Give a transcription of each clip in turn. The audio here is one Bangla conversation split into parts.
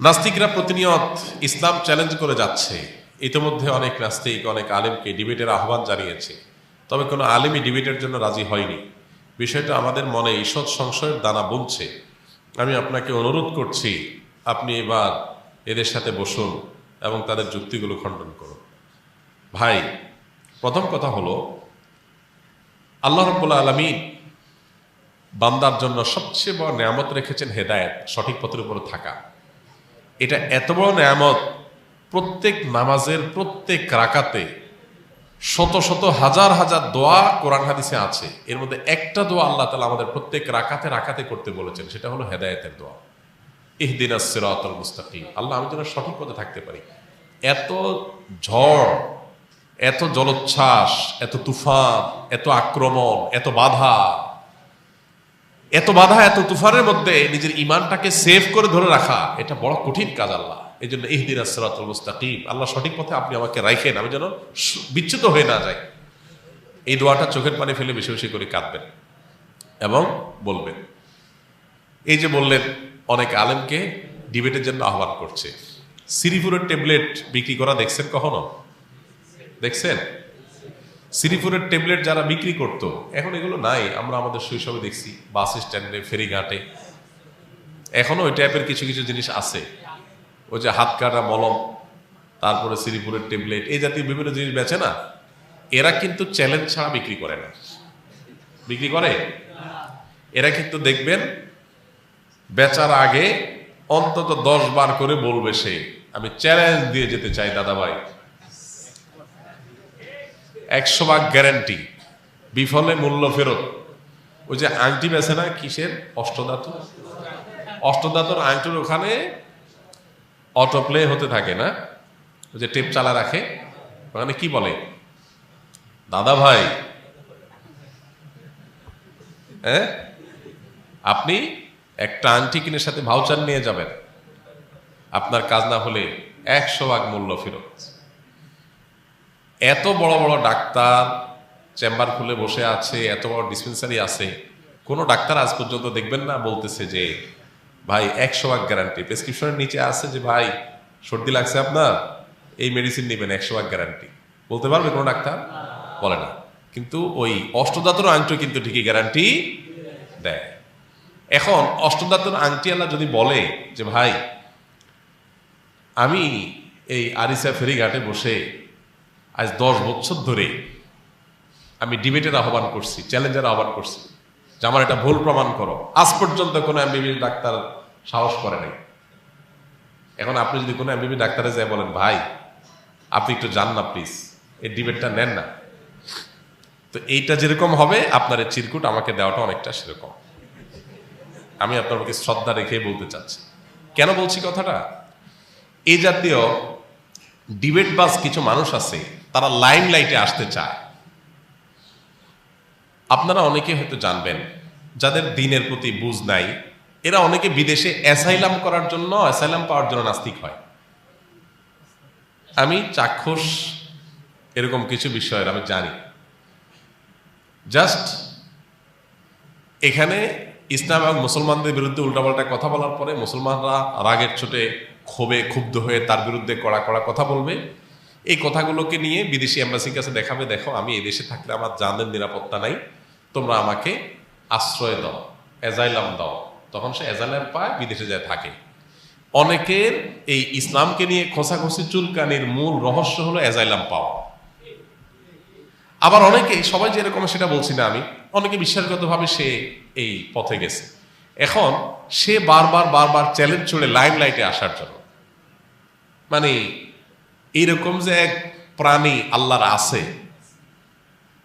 নাস্তিকরা প্রতিনিয়ত ইসলাম চ্যালেঞ্জ করে যাচ্ছে। ইতিমধ্যে অনেক নাস্তিক, অনেক আলেমকে ডিবেটের আহ্বান জানিয়েছে। তবে কোনো আলেমই ডিবেটের জন্য রাজি হয়নি। বিষয়টা আমাদের মনে ঈষৎ সংশয়ের দানা বুনছে। আমি আপনাকে অনুরোধ করছি, আপনি এবার এদের সাথে বসুন এবং তাদের যুক্তিগুলো খণ্ডন করুন। ভাই, প্রথম কথা হলো, আল্লাহ রব্বুল্লা আলমিন বান্দার জন্য সবচেয়ে বড় নিয়ামত রেখেছেন হেদায়েত, সঠিক পথের উপর থাকা। এটা এত বড় নেয়ামত, প্রত্যেক নামাজের প্রত্যেক রাকাতে শত শত হাজার হাজার দোয়া কোরআন হাদিসে আছে। এর মধ্যে একটা দোয়া আল্লাহ তালা আমাদের প্রত্যেক রাকাতে রাকাতে করতে বলেছেন, সেটা হলো হেদায়েতের দোয়া। ইহদিন সিরাতুল মুস্তাকিম। আল্লাহ, আমি যেন সঠিক পথে থাকতে পারি। এত ঝড়, এত জলোচ্ছ্বাস, এত তুফান, এত আক্রমণ, এত বাধা এত বাধা, এত তুফানের মধ্যে নিজের ইমানটাকে সেভ করে ধরে রাখা, এটা বড় কঠিন কাজ আল্লাহ। এই জন্য ইহদিন আসরাতুল মুস্তাকিম। আল্লাহ সঠিক পথে আপনি আমাকে রাখেন আমি যেন বিচ্যুত হয়ে না যাই। এই দোয়াটা চোখের পানি ফেলে বেশি বেশি করে কাঁদবেন এবং বলবেন। এই যে বললেন, অনেক আলেমকে ডিবেটের জন্য আহ্বান করছে। সিরিপুরের ট্যাবলেট বিক্রি করা দেখছেন কখনো? দেখছেন? সিরিপুরের ট্যাবলেট যারা বিক্রি করত, এখন এগুলো নাই, আমরা আমাদের শৈশবে দেখছি, বাস স্ট্যান্ডে, ফেরিঘাটে। এখনও ওই টাইপের কিছু কিছু জিনিস আছে। ওই যে হাত কাটা মলম, তারপরে সিরিপুরের ট্যাবলেট, এই জাতীয় বিভিন্ন জিনিস বেচে না, এরা কিন্তু চ্যালেঞ্জ ছাড়া বিক্রি করে না। বিক্রি করে? এরা কিন্তু দেখবেন, বেচার আগে অন্তত দশ বার করে বলবে সে, আমি চ্যালেঞ্জ দিয়ে যেতে চাই দাদা ভাই একশো ভাগ গ্যারান্টি বিফলে মূল্য ফেরত। ওই যে আংটি বেছে না, কিসের? অষ্টধাতু? অষ্টধাতুর আংটির ওখানে অটো প্লে হতে থাকে না। ওই যে টেপ চালা রাখে। ওখানে কি বলে? দাদা ভাই হ্যাঁ? আপনি একটা আংটি কিনে সাথে ভাউচার নিয়ে যাবেন। আপনার কাজ না হলে একশো ভাগ মূল্য ফেরত। এত বড় বড় ডাক্তার চেম্বার খুলে বসে আছে, এত বড় ডিসপেন্সারি আছে, কোনো ডাক্তার আজ পর্যন্ত দেখবেন না বলতেছে যে, ভাই, একশো ভাগ গ্যারান্টি প্রেসক্রিপশনের নিচে আছে যে, ভাই, সর্দি লাগছে আপনার, এই মেডিসিন নেবেন, একশো ভাগ গ্যারান্টি বলতে পারবে কোনো ডাক্তার? বলে না। কিন্তু ওই অষ্টদাতর আংটি কিন্তু ঠিকই গ্যারান্টি দেয়। এখন অষ্টদাতর আংটিওয়ালা যদি বলে যে, ভাই, আমি এই আরিসা ফেরিঘাটে বসে আজ দশ বছর ধরে আমি ডিবেটের আহ্বান করছি, চ্যালেঞ্জের আহ্বান করছি যে আমার এটা ভুল প্রমাণ করো। আজ পর্যন্ত কোনো এমবিবি ডাক্তার সাহস করে নাই। এখন আপনি যদি কোনো এমবিবি ডাক্তারে যায় বলেন, ভাই, আপনি একটু যান না প্লিজ, এই ডিবেটটা নেন না। তো এইটা যেরকম হবে, আপনার এই চিরকুট আমাকে দেওয়াটা অনেকটা সেরকম। আমি আপনার প্রতি শ্রদ্ধা রেখে বলতে চাচ্ছি। কেন বলছি কথাটা? এই জাতীয় ডিবেট বাস কিছু মানুষ আছে তারা লাইম লাইটে আসতে চায়। আপনারা অনেকে হয়তো জানবেন, যাদের দিনের প্রতি বুঝ নাই, এরা অনেকে বিদেশে অ্যাসাইলাম করার জন্য অ্যাসাইলাম পাওয়ার জন্য নাস্তিক হয়। আমি চাক্ষুষ এরকম কিছু বিষয়ের, আমি জানি। জাস্ট এখানে ইসলাম এবং মুসলমানদের বিরুদ্ধে উল্টাপাল্টা কথা বলার পরে মুসলমানরা রাগের ছোটে, ক্ষোভে, ক্ষুব্ধ হয়ে তার বিরুদ্ধে কড়া কড়া কথা বলবে। এই কথাগুলোকে নিয়ে বিদেশি এম্বাসির কাছে দেখাবে, দেখো, আমি এই দেশে থাকলে আমার জানের নিরাপত্তা নাই, তোমরা আমাকে আশ্রয় দাও এজাইলাম দাও। তখন সে এজাইলাম পায়, বিদেশে যায়, থাকে। অনেকের এই ইসলামকে নিয়ে খোসাখসি চুলকানির মূল রহস্য হলো এজাইলাম পাওয়া। আবার অনেকে, সবাই যেরকম সেটা বলছি না আমি, অনেকে বিশ্বাসগতভাবে সে এই পথে গেছে। এখন সে বারবার বারবার চ্যালেঞ্জ ছুড়ে লাইম লাইটে আসার জন্য। মানে এইরকম যে এক প্রাণী আল্লাহর আছে,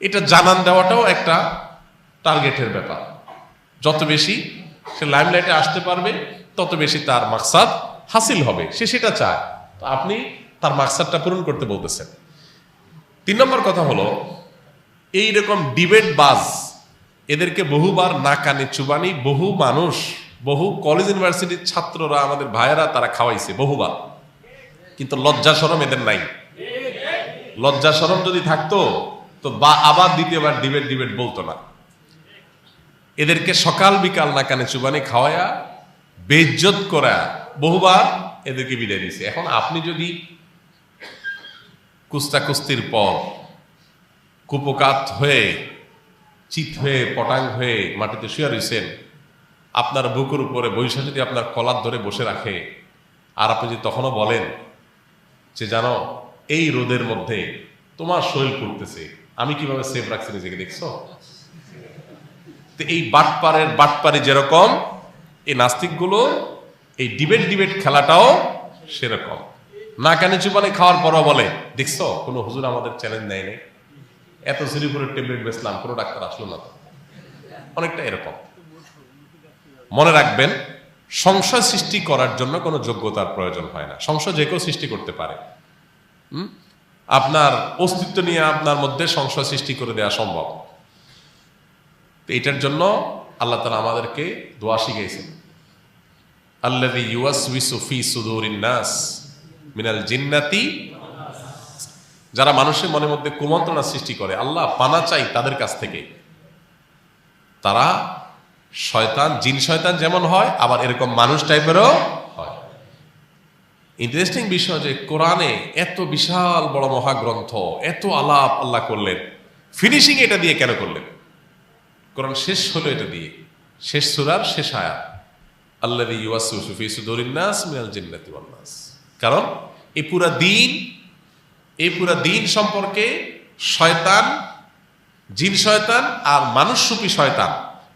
এটা জানান দেওয়াটাও একটা টার্গেটের ব্যাপার। যত বেশি সে লাইম লাইটে আসতে পারবে, তত বেশি তার মাকসাদ হাসিল হবে। সে সেটা চায়। তো আপনি তার মাকসাদটা পূরণ করতে বলতেছেন। তিন নম্বর কথা হলো এই রকম ডিবেট বাজ, এদেরকে বহুবার না কানে চুবানি বহু মানুষ, বহু কলেজ ইউনিভার্সিটির ছাত্ররা আমাদের ভাইয়েরা তারা খাওয়াইছে বহুবার। কিন্তু লজ্জা সরম এদের নাই। লজ্জা সরম যদি থাকতো, তো বা আবার দ্বিতীয়বার ডিবেট ডিবেট বলতো না। এদেরকে সকাল বিকাল না কানে চুবানি খাওয়ায়া, বেজ্জত করা, বহুবার এদেরকে বিদায় দিছে এখন আপনি যদি কুস্তা কুস্তির পর কুপকাত হয়ে, চিত হয়ে, পটাং হয়ে মাটিতে শুয়ে রয়েছেন আপনার বুকের উপরে বৈশা যদি আপনার কলার ধরে বসে রাখে, আর আপনি যদি তখনও বলেন যে জানো, এই রোদের মধ্যে তোমার শরীর করতেছে আমি কীভাবে সেফ রাখছি নিজেকে, দেখছ? এই বাটপারের, বাটপারি যেরকম, এই নাস্তিকগুলো, এই ডিবেট ডিবেট খেলাটাও সেরকম। না কানে চুপানি খাওয়ার পরও বলে, দেখছ? কোনো হুজুর আমাদের চ্যালেঞ্জ নেয় নাই। এত সিরিপুরের ট্যাবলেট বেসলাম কোনো ডাক্তার আসলো না অনেকটা এরকম। মনে রাখবেন সংশয় সৃষ্টি করার জন্য কোনো যোগ্যতার প্রয়োজন হয় না। সংশয় যে কেউ সৃষ্টি করতে পারে? আপনার অস্তিত্ব নিয়ে আপনার মধ্যে সংশয় সৃষ্টি করে দেওয়া সম্ভব। তো এটার জন্য আল্লাহ তালা আমাদেরকে দোয়া শিখাইছেন আল্লাদি ইউয়াসউইসু ফি সুদুরিন নাস মিনাল জিন্নাতি। যারা মানুষের মনের মধ্যে কুমন্ত্রণা সৃষ্টি করে, আল্লাহ পানা চাই তাদের কাছ থেকে। তারা শয়তান, জিন শয়তান যেমন হয়, আবার এরকম মানুষ টাইপেরও হয়। ইন্টারেস্টিং বিষয় যে কোরআনে এত বিশাল বড় মহাগ্রন্থ, এত আলাপ আল্লাহ করলেন। ফিনিশিং এটা দিয়ে কেন করলেন? কোরআন শেষ হলো এটা দিয়ে। শেষ সুরার শেষ আয়া আল্লাহ কারণ এই পুরা দিন, এই পুরা দিন সম্পর্কে শয়তান, জিন শয়তান আর মানুষ শয়তান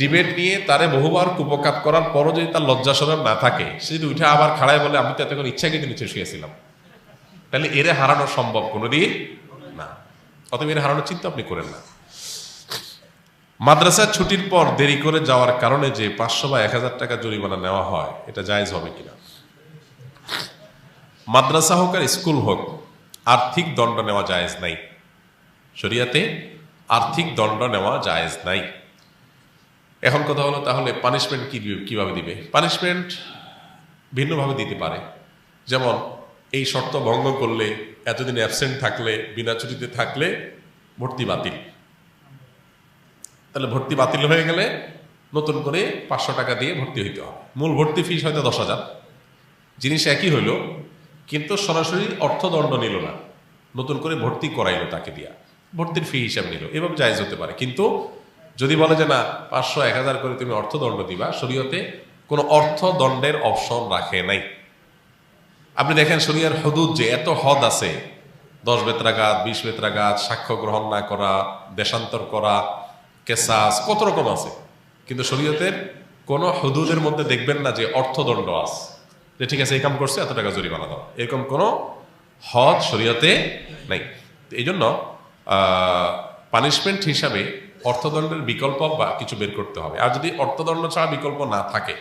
ডিবেট নিয়ে তারে বহুবার কুপকাত করার পরও যদি তার লজ্জা সরম না থাকে, সে যদি উঠে আবার খাড়ায় বলে, আমি তো এতক্ষণ কিন্তু নিচে শুয়েছিলাম তাহলে এরে হারানো সম্ভব কোনোদিন না। অতএব এর হারানোর চিন্তা আপনি করেন না। মাদ্রাসার ছুটির পর দেরি করে যাওয়ার কারণে যে পাঁচশো বা এক হাজার টাকা জরিমানা নেওয়া হয়, এটা জায়েজ হবে কিনা? মাদ্রাসা হোক আর স্কুল হোক, আর্থিক দণ্ড নেওয়া জায়েজ নাই। শরিয়াতে আর্থিক দণ্ড নেওয়া জায়েজ নাই। এখন কথা হলো তাহলে পানিশমেন্ট কী কীভাবে দিবে? পানিশমেন্ট ভিন্নভাবে দিতে পারে। যেমন, এই শর্ত ভঙ্গ করলে, এতদিন অ্যাবসেন্ট থাকলে, বিনা ছুটিতে থাকলে ভর্তি বাতিল। তাহলে ভর্তি বাতিল হয়ে গেলে নতুন করে পাঁচশো টাকা দিয়ে ভর্তি হইতে হবে। মূল ভর্তি ফিস হয়তো দশ হাজার। জিনিস একই হইল, কিন্তু সরাসরি অর্থদণ্ড নিল না। নতুন করে ভর্তি করাইলো তাকে দিয়া। ভর্তির ফি হিসাব নিল। এভাবে জায়জ হতে পারে। কিন্তু যদি বলে যে না, পাঁচশো এক হাজার করে তুমি অর্থদণ্ড দিবা, শরীয়তে কোনো অর্থদণ্ডের অপশন রাখে নাই। আপনি দেখেন শরিয়ার হদুদ যে এত হদ আছে, দশ বেত্রাঘাত, বিশ বেত্রাঘাত, সাক্ষ্য গ্রহণ না করা, দেশান্তর করা, কেসাস, কত রকম আছে। কিন্তু শরীয়তের কোনো হদুদের মধ্যে দেখবেন না যে অর্থদণ্ড আছে। যে ঠিক আছে, এই কাম করছে, এত টাকা জরিমানা দাও। এরকম কোনো হদ শরীয়তে নাই। এই জন্য পানিশমেন্ট হিসাবে অর্থদণ্ডের বিকল্প বা কিছু বের করতে হবে। আর যদি অর্থদণ্ড ছাড়া বিকল্প না থাকে,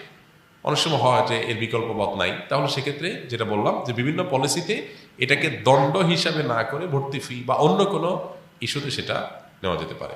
অনেক সময় হয় যে এর বিকল্প পথ নাই, তাহলে সেক্ষেত্রে যেটা বললাম যে বিভিন্ন পলিসিতে এটাকে দণ্ড হিসাবে না করে ভর্তি ফি বা অন্য কোনো ইস্যুতে সেটা নেওয়া যেতে পারে।